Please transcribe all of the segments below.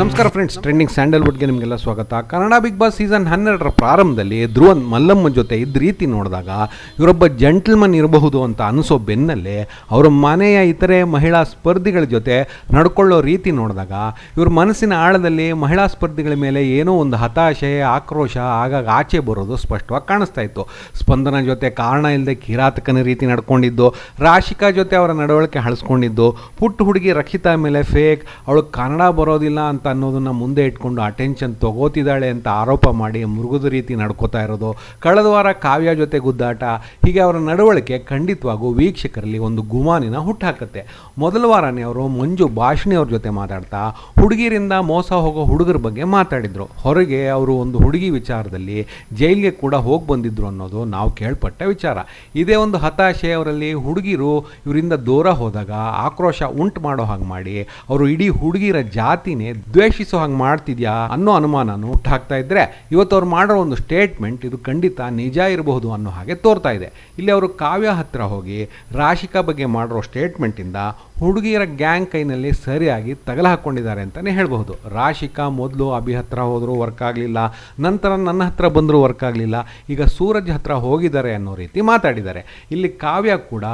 ನಮಸ್ಕಾರ friends trending ಸ್ಯಾಂಡಲ್ವುಡ್ಗೆ ನಿಮಗೆಲ್ಲ ಸ್ವಾಗತ. ಕನ್ನಡ ಬಿಗ್ ಬಾಸ್ ಸೀಸನ್ ಹನ್ನೆರಡರ ಪ್ರಾರಂಭದಲ್ಲಿ ಧ್ರುವನ್ ಮಲ್ಲಮ್ಮ ಜೊತೆ ಇದ್ದ ರೀತಿ ನೋಡಿದಾಗ ಇವರೊಬ್ಬ ಜೆಂಟ್ಲ್ಮನ್ ಇರಬಹುದು ಅಂತ ಅನಿಸೋ ಬೆನ್ನಲ್ಲೇ ಅವರ ಮನೆಯ ಇತರೆ ಮಹಿಳಾ ಸ್ಪರ್ಧಿಗಳ ಜೊತೆ ನಡ್ಕೊಳ್ಳೋ ರೀತಿ ನೋಡಿದಾಗ ಇವ್ರ ಮನಸ್ಸಿನ ಆಳದಲ್ಲಿ ಮಹಿಳಾ ಸ್ಪರ್ಧಿಗಳ ಮೇಲೆ ಏನೋ ಒಂದು ಹತಾಶೆ, ಆಕ್ರೋಶ, ಆಗಾಗ ಆಚೆ ಬರೋದು ಸ್ಪಷ್ಟವಾಗಿ ಕಾಣಿಸ್ತಾ ಇತ್ತು. ಸ್ಪಂದನ ಜೊತೆ ಕಾರಣ ಇಲ್ಲದೆ ಕಿರಾತಕನ ರೀತಿ ನಡ್ಕೊಂಡಿದ್ದು, ರಾಶಿಕಾ ಜೊತೆ ಅವರ ನಡವಳಿಕೆ ಹಳಿಸ್ಕೊಂಡಿದ್ದು, ಪುಟ್ಟ ಹುಡುಗಿ ರಕ್ಷಿತಾ ಮೇಲೆ ಫೇಕ್ ಅವಳು ಕನ್ನಡ ಬರೋದಿಲ್ಲ ಅಂತ ಅನ್ನೋದನ್ನ ಮುಂದೆ ಇಟ್ಕೊಂಡು ಅಟೆನ್ಷನ್ ತಗೋತಿದ್ದಾಳೆ ಅಂತ ಆರೋಪ ಮಾಡಿ ಮೃಗದ ರೀತಿ ನಡ್ಕೋತಾ ಇರೋದು. ಕಳೆದ ವಾರ ಕಾವ್ಯ ಜೊತೆ ಗುದ್ದಾಟ, ಹೀಗೆ ಅವರ ನಡವಳಿಕೆ ಖಂಡಿತವಾಗೂ ವೀಕ್ಷಕರಲ್ಲಿ ಒಂದು ಗುಮಾನಿನ ಹುಟ್ಟಾಕತ್ತೆ. ಮೊದಲ ವಾರನೇ ಅವರು ಮಂಜು ಭಾಷಣಿ ಅವ್ರ ಜೊತೆ ಮಾತಾಡ್ತಾ ಹುಡುಗಿರಿಂದ ಮೋಸ ಹೋಗೋ ಹುಡುಗರ ಬಗ್ಗೆ ಮಾತಾಡಿದರು. ಹೊರಗೆ ಅವರು ಒಂದು ಹುಡುಗಿ ವಿಚಾರದಲ್ಲಿ ಜೈಲಿಗೆ ಕೂಡ ಹೋಗಿ ಬಂದಿದ್ರು ಅನ್ನೋದು ನಾವು ಕೇಳ್ಪಟ್ಟ ವಿಚಾರ. ಇದೇ ಒಂದು ಹತಾಶೆ ಅವರಲ್ಲಿ ಹುಡುಗಿರು ಇವರಿಂದ ದೂರ ಹೋದಾಗ ಆಕ್ರೋಶ ಉಂಟು ಮಾಡೋ ಹಾಗೆ ಮಾಡಿ, ಅವರು ಇಡೀ ಹುಡುಗಿರ ಜಾತಿನೇ ದ್ವೇಷಿಸೋ ಹಾಗೆ ಮಾಡ್ತಿದ್ಯಾ ಅನ್ನೋ ಅನುಮಾನನೂ ಹುಟ್ಟಾಕ್ತಾ ಇದ್ರೆ ಇವತ್ತು ಅವ್ರು ಮಾಡೋ ಒಂದು ಸ್ಟೇಟ್ಮೆಂಟ್ ಇದು ಖಂಡಿತ ನಿಜ ಇರಬಹುದು ಅನ್ನೋ ಹಾಗೆ ತೋರ್ತಾ ಇದೆ. ಇಲ್ಲಿ ಅವರು ಕಾವ್ಯ ಹತ್ರ ಹೋಗಿ ರಾಶಿಕಾ ಬಗ್ಗೆ ಮಾಡಿರೋ ಸ್ಟೇಟ್ಮೆಂಟಿಂದ ಹುಡುಗಿಯರ ಗ್ಯಾಂಗ್ ಕೈನಲ್ಲಿ ಸರಿಯಾಗಿ ತಗಲ ಹಾಕ್ಕೊಂಡಿದ್ದಾರೆ ಅಂತಲೇ ಹೇಳಬಹುದು. ರಾಶಿಕಾ ಮೊದಲು ಅಭಿ ಹತ್ರ ಹೋದರೂ ವರ್ಕ್ ಆಗಲಿಲ್ಲ. ನಂತರ ನನ್ನ ಹತ್ರ ಬಂದರೂ ವರ್ಕ್ ಆಗಲಿಲ್ಲ. ಈಗ ಸೂರಜ್ ಹತ್ರ ಹೋಗಿದ್ದಾರೆ ಅನ್ನೋ ರೀತಿ ಮಾತಾಡಿದ್ದಾರೆ. ಇಲ್ಲಿ ಕಾವ್ಯ ಕೂಡ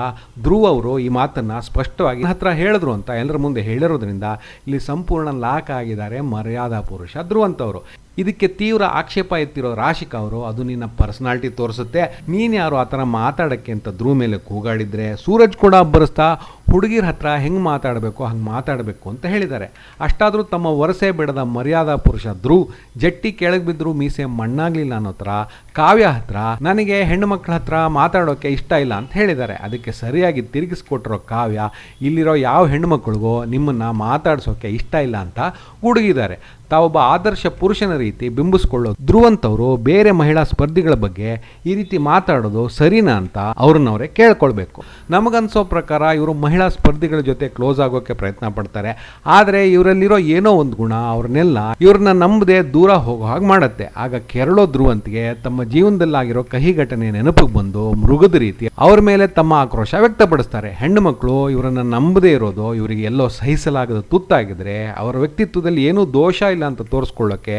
ಧ್ರುವ ಅವರು ಈ ಮಾತನ್ನು ಸ್ಪಷ್ಟವಾಗಿ ಹತ್ರ ಹೇಳಿದ್ರು ಅಂತ ಎಲ್ಲರ ಮುಂದೆ ಹೇಳಿರೋದ್ರಿಂದ ಇಲ್ಲಿ ಸಂಪೂರ್ಣ ಲಾಕ್ ಆಗಿದ್ದಾರೆ ಮರ್ಯಾದಾ ಪುರುಷ ಧ್ರುವಂತವರು ಇದಕ್ಕೆ ತೀವ್ರ ಆಕ್ಷೇಪ ಎತ್ತಿರೋ ರಾಶಿಕಾ ಅವರು, ಅದು ನಿನ್ನ ಪರ್ಸನಾಲಿಟಿ ತೋರಿಸುತ್ತೆ. ನೀನು ಯಾರು ಆ ಥರ ಮಾತಾಡೋಕ್ಕೆ? ಅಂತ ಧ್ರುವ ಮೇಲೆ ಕೂಗಾಡಿದರೆ ಸೂರಜ್ ಕೂಡ ಅಬ್ಬರಿಸ್ತಾ ಹುಡುಗಿರ ಹತ್ರ ಹೆಂಗೆ ಮಾತಾಡಬೇಕು, ಹಂಗೆ ಮಾತಾಡಬೇಕು ಅಂತ ಹೇಳಿದ್ದಾರೆ. ಅಷ್ಟಾದರೂ ತಮ್ಮ ವರಸೆ ಬಿಡದ ಮರ್ಯಾದಾ ಪುರುಷ ಧ್ರುವ್ ಜಟ್ಟಿ ಕೆಳಗೆ ಬಿದ್ದರೂ ಮೀಸೆ ಮಣ್ಣಾಗಲಿಲ್ಲ ಅನ್ನೋ ಥರ ಕಾವ್ಯ ಹತ್ರ, ನನಗೆ ಹೆಣ್ಣು ಮಕ್ಕಳ ಹತ್ರ ಮಾತಾಡೋಕ್ಕೆ ಇಷ್ಟ ಇಲ್ಲ ಅಂತ ಹೇಳಿದ್ದಾರೆ. ಅದಕ್ಕೆ ಸರಿಯಾಗಿ ತಿರುಗಿಸ್ಕೊಟ್ಟಿರೋ ಕಾವ್ಯ, ಇಲ್ಲಿರೋ ಯಾವ ಹೆಣ್ಣು ಮಕ್ಕಳಿಗೋ ನಿಮ್ಮನ್ನು ಮಾತಾಡ್ಸೋಕ್ಕೆ ಇಷ್ಟ ಇಲ್ಲ ಅಂತ ಗುಡುಗಿದ್ದಾರೆ ತಾವೊಬ್ಬ ಆದರ್ಶ ಪುರುಷನ ರೀತಿ ಬಿಂಬಿಸ್ಕೊಳ್ಳೋ ಧ್ರುವಂತವರು ಬೇರೆ ಮಹಿಳಾ ಸ್ಪರ್ಧಿಗಳ ಬಗ್ಗೆ ಈ ರೀತಿ ಮಾತಾಡೋದು ಸರಿನಾ ಅಂತ ಅವ್ರನ್ನವರೇ ಕೇಳ್ಕೊಳ್ಬೇಕು. ನಮಗನ್ಸೋ ಪ್ರಕಾರ ಇವರು ಮಹಿಳಾ ಸ್ಪರ್ಧಿಗಳ ಜೊತೆ ಕ್ಲೋಸ್ ಆಗೋಕೆ ಪ್ರಯತ್ನ ಪಡ್ತಾರೆ. ಆದರೆ ಇವರಲ್ಲಿರೋ ಏನೋ ಒಂದು ಗುಣ ಅವ್ರನ್ನೆಲ್ಲ ಇವ್ರನ್ನ ನಂಬದೆ ದೂರ ಹೋಗೋ ಹಾಗೆ ಮಾಡುತ್ತೆ. ಆಗ ಕೆರಳೋ ಧ್ರುವಂತಿಗೆ ತಮ್ಮ ಜೀವನದಲ್ಲಾಗಿರೋ ಕಹಿ ಘಟನೆ ನೆನಪಿಗೆ ಬಂದು ಮೃಗದ ರೀತಿ ಅವ್ರ ಮೇಲೆ ತಮ್ಮ ಆಕ್ರೋಶ ವ್ಯಕ್ತಪಡಿಸ್ತಾರೆ. ಹೆಣ್ಣು ಮಕ್ಕಳು ಇವರನ್ನ ನಂಬದೇ ಇರೋದು, ಇವರಿಗೆ ಎಲ್ಲೋ ಸಹಿಸಲಾಗದ ತುತ್ತಾಗಿದ್ರೆ, ಅವರ ವ್ಯಕ್ತಿತ್ವದಲ್ಲಿ ಏನೂ ದೋಷ ಇಲ್ಲ ಅಂತ ತೋರಿಸ್ಕೊಳ್ಳೋಕ್ಕೆ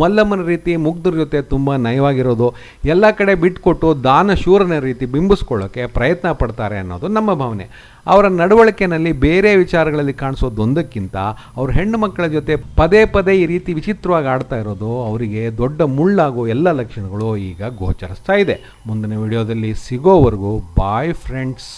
ಮಲ್ಲಮ್ಮನ ರೀತಿ, ಮುಗ್ಧರ ಜೊತೆ ತುಂಬ ನಯವಾಗಿರೋದು, ಎಲ್ಲ ಕಡೆ ಬಿಟ್ಕೊಟ್ಟು ದಾನ ಶೂರನ ರೀತಿ ಬಿಂಬಿಸ್ಕೊಳ್ಳೋಕ್ಕೆ ಪ್ರಯತ್ನ ಪಡ್ತಾರೆ ಅನ್ನೋದು ನಮ್ಮ ಭಾವನೆ. ಅವರ ನಡವಳಿಕೆನಲ್ಲಿ ಬೇರೆ ವಿಚಾರಗಳಲ್ಲಿ ಕಾಣಿಸೋದೊಂದಕ್ಕಿಂತ ಅವ್ರ ಹೆಣ್ಣು ಮಕ್ಕಳ ಜೊತೆ ಪದೇ ಪದೇ ಈ ರೀತಿ ವಿಚಿತ್ರವಾಗಿ ಆಡ್ತಾ ಇರೋದು ಅವರಿಗೆ ದೊಡ್ಡ ಮುಳ್ಳಾಗೋ ಎಲ್ಲ ಲಕ್ಷಣಗಳು ಈಗ ಗೋಚರಿಸ್ತಾ ಇದೆ. ಮುಂದಿನ ವಿಡಿಯೋದಲ್ಲಿ ಸಿಗೋವರೆಗೂ ಬಾಯ್ ಫ್ರೆಂಡ್ಸ್